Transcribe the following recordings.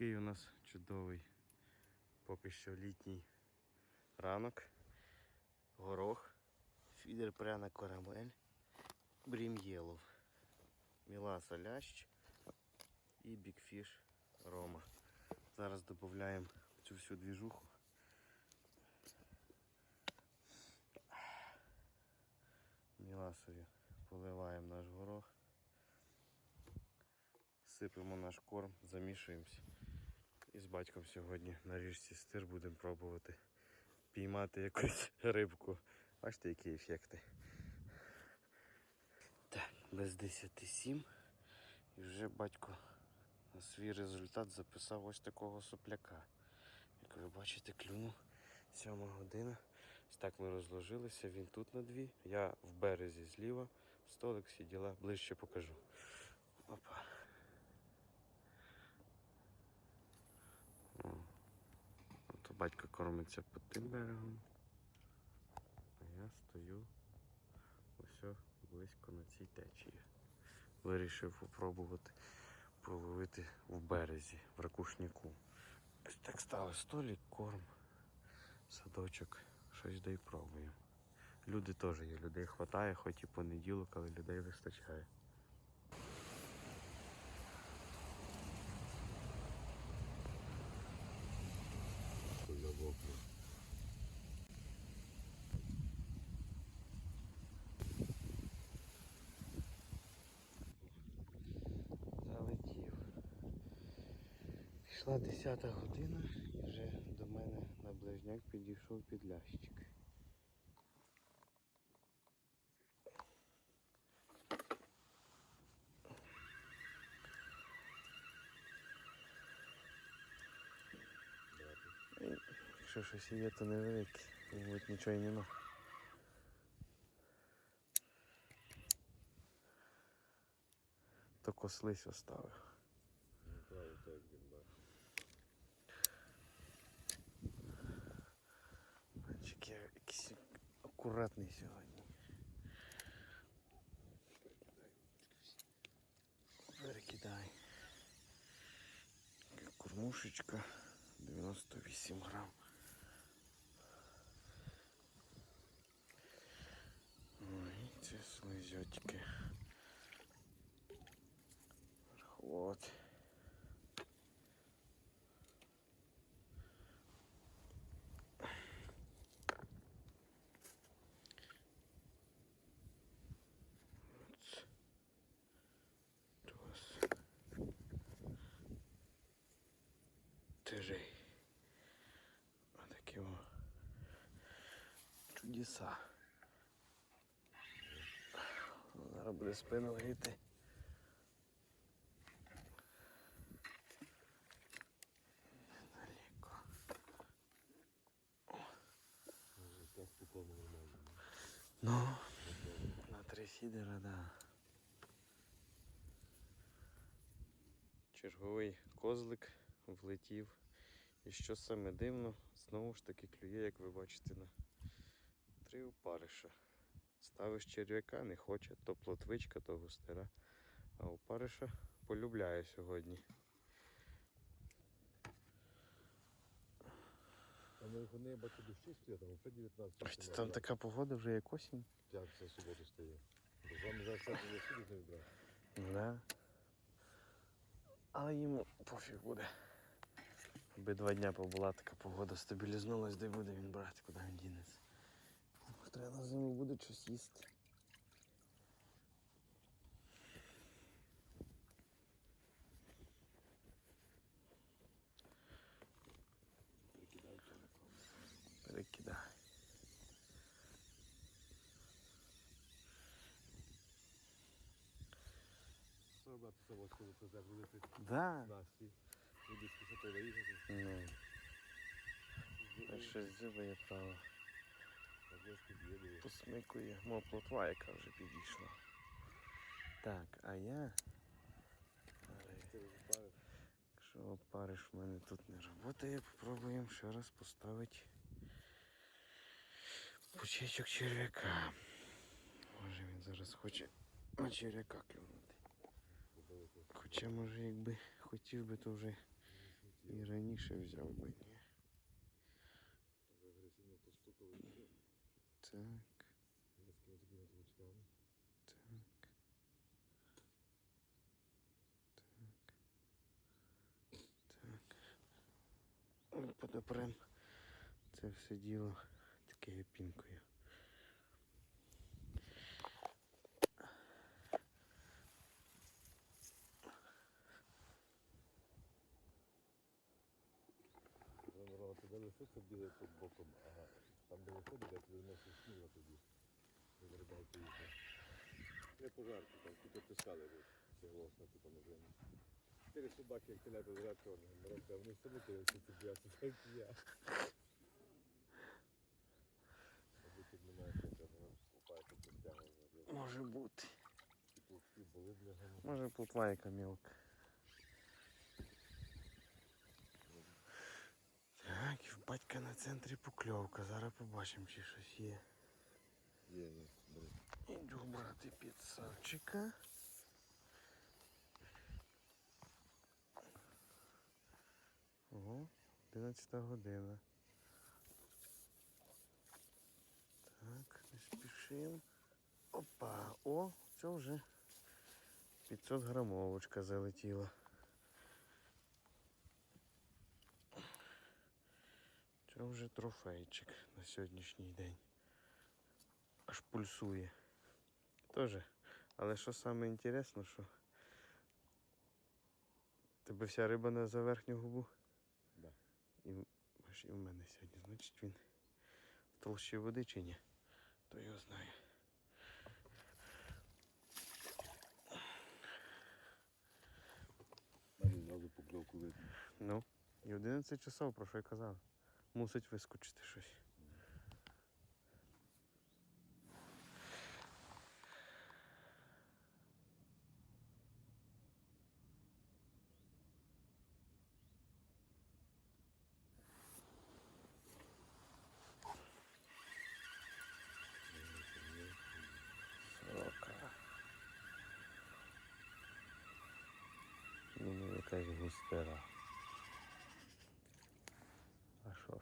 Такий у нас чудовий, поки що літній ранок. Горох, фідер пряна карамель, брім'єлов, міласа лящ і бікфіш рома. Зараз додаємо цю всю двіжуху. Міласові поливаємо наш горох. Сипемо наш корм, замішуємося. І з батьком сьогодні на річці стир будемо пробувати піймати якусь рибку. Бачите, які ефекти. Так, без 10-7. І вже батько на свій результат записав ось такого сопляка. Як ви бачите, клюнув 7 година. Ось так ми розложилися. Він тут на дві. Я в березі зліва. Столик сиділа, ближче покажу. Опа. О. От батько кормиться під тим берегом. А я стою ось близько на цій течії. Вирішив попробувати половити в березі, в ракушняку. Ось так стали столик, корм, садочок, щось да й пробуємо. Люди теж є, людей вистачає, хоч і понеділок, але людей вистачає. Пішла 10 година і вже до мене на ближняк підійшов підлящик. Якщо щось є, то невелике. Мабуть, нічого і нема. То кослись оставив. Ну, правда, так він бачить. Мальчик, я якийсь акуратний сьогодні. Перекидай. Кормушечка 98 грам. Ой, це слизьотики. Вот. Раз. Раз. Три. Отакі о. Чудеса. Зараз буде спину гріти. Ну, на три фідера, да. Черговий козлик влетів. І що саме дивно, знову ж таки клює, як ви бачите, на три опариша. Ставиш черв'яка, не хоче, то плотвичка, то густера. А опариша полюбляє сьогодні. Там вихідні, я бачу, дощі стоять, там вже 19 Ось Там така погода вже як осінь. П'ятниця, суботу стає. Бо з вами сьогодні я сюди не вибрав. Да. Але йому пофіг буде. Аби два дня побула така погода, стабілізнулась, де буде він брати, куди він дінеться. Треба на зиму буде щось їсти. Перекидай. З це зараз великий Да. Насті. Люди з висоти виїхати, Ну, щось дзюбає право. а дошки б'є, Посмикує. Мов плотва, яка вже підійшла. Так, а я. Якщо опариш в мене тут не працює, попробуємо ще раз поставити пучечок черв'яка. Може він зараз хоче на черв'яка клюнути. Хоча може якби хотів би, то вже І раніше взяв би, ні. Ви агресивно постукали. і все. Так, так. Так. Так. Подопрем це все діло такою пінкою. Замурова, туди лисиця бігає під боком, ага. Там де виходить, як виносить сніга тоді. Виглядайте їх. Не пожарки, там тут опискали ви. Це голосно, типу, не вже. Чотири собаки, як телята зря чорного, морока, вони самі кидаються ці б'яться, так і я. Мабуть, тут немає нічого, купається, постягнув. Може бути. Ті плотки були для гаму. Може плотвайка мілка. Так, і в батька на центрі покльовка. Зараз побачимо, чи щось є. Є, є, бери. Іду брати підсавчика. Ого, 11 година. Так, не спішимо. Опа, о, це вже 500 грамовочка залетіла. Це вже трофейчик на сьогоднішній день. Аж пульсує. Тоже. Але що саме інтересно, що тебе вся риба на за верхню губу. Да. І, бачиш, і в мене сьогодні. Значить він в толщі води чи ні? То його зразу покльовку видно. Ну, і 11 часов, про що я казав. Мусить вискочити щось. Ну, якась густера. А що ж?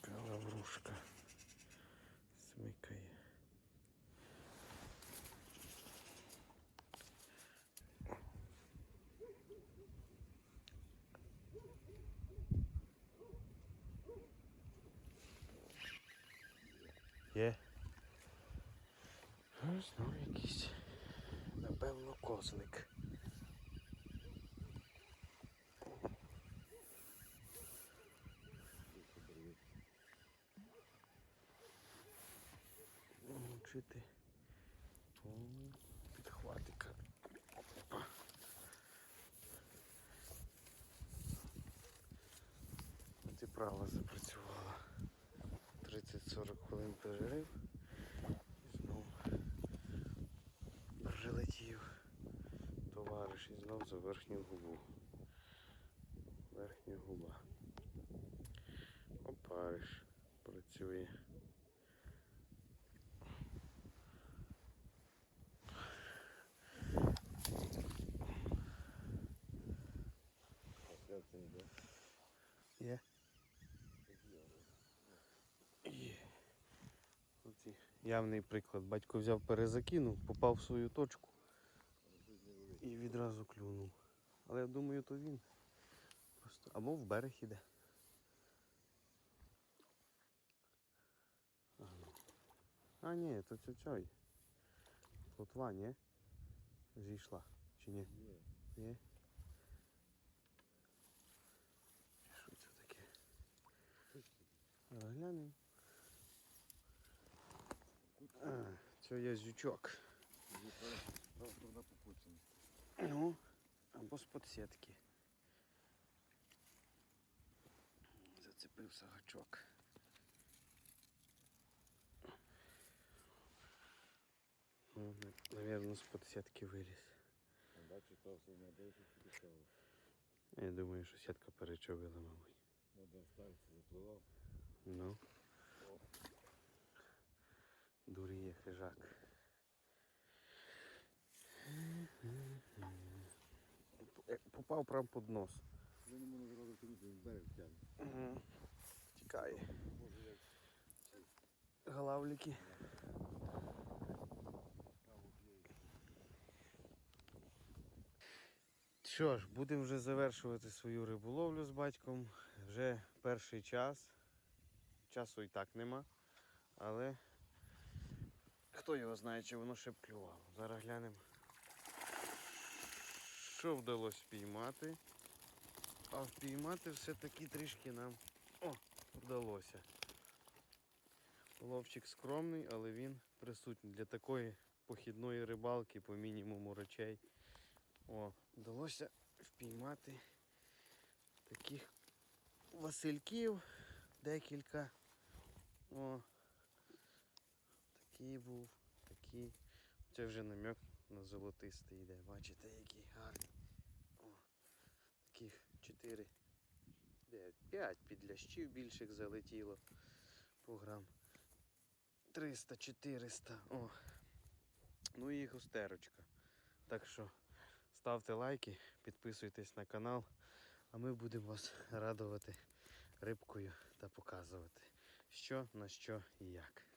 Така лаврушка смикає. Є. Ну, Знову якийсь, напевно, козлик. Мучити. Підхватика. Опа. І право запрацювала. 30-40 хвилин перерив. І знову прилетів товариш і знов за верхню губу. Верхня губа. Опариш працює. А серце не йде. Є. Так є, Є. От і явний приклад. Батько взяв, перезакинув, попав в свою точку і відразу клюнув. Але я думаю, то він. Просто або в берег іде. А, ну. ні, то це цей. Плотва, ні? Зійшла. Чи ні? Є. Є. Що це таке? Глянемо. Це є зючок. Ну, або з подсітки. Зацепився гачок. Ну, Навірно, з подсітки виліз. А бачу, та все не довше підійшов. Я думаю, що сітка перечовила, мабуть. Вода в старці запливав. Ну. Дуріє. хижак. Е, Попав прямо під нос. Я не можу зразу тягнути, він берег тягне. Тікає. Може як Галавліки. Що ж, будемо вже завершувати свою риболовлю з батьком. Вже перший час. Часу і так нема. Але хто його знає, чи воно ще б клювало. Зараз глянемо. Що вдалося впіймати? А впіймати все-таки трішки нам о, вдалося. Ловчик скромний, але він присутній для такої похідної рибалки по мінімуму речей. О, вдалося впіймати таких васильків декілька. О, такий був, такий. Це вже намек на золотистий йде. Бачите, який гарний. О, таких 4, 9, 5 підлящів більших залетіло по грам. 300-400. О. Ну і густерочка. Так що ставте лайки, підписуйтесь на канал, а ми будемо вас радувати рибкою та показувати, що на що і як.